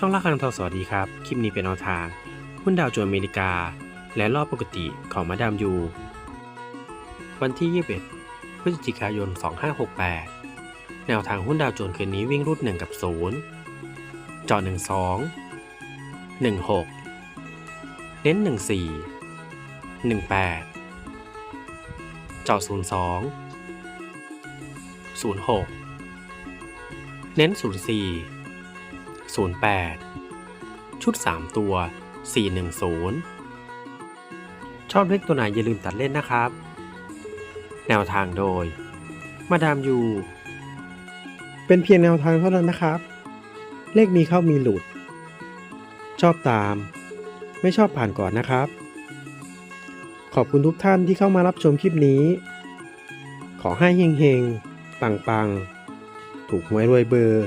ช่องละครังทอสวัสดีครับ คลิปนี้เป็นแนวทาง หุ้นดาวโจนส์อเมริกา และรอบปกติของมาดามยู วันที่ 21 พฤศจิกายน 2568 แนวทางหุ้นดาวโจนส์คืนนี้วิ่งรูด1กับ 0 จอ 12 16 เน้น 14 18 จอ 02 06 เน้น 04 08 ชุด 3 ตัว 410 ชอบเลขตัวไหนอย่าลืมตัดเล่นนะครับ แนวทางโดย มาดามยู เป็นเพียงแนวทางเท่านั้นนะครับ เลขมีเข้ามีหลุด ชอบตาม ไม่ชอบผ่านก่อนนะครับ ขอบคุณทุกท่านที่เข้ามารับชมคลิปนี้ ขอให้เฮงๆ ปังๆ ถูกหวยรวยเบอร์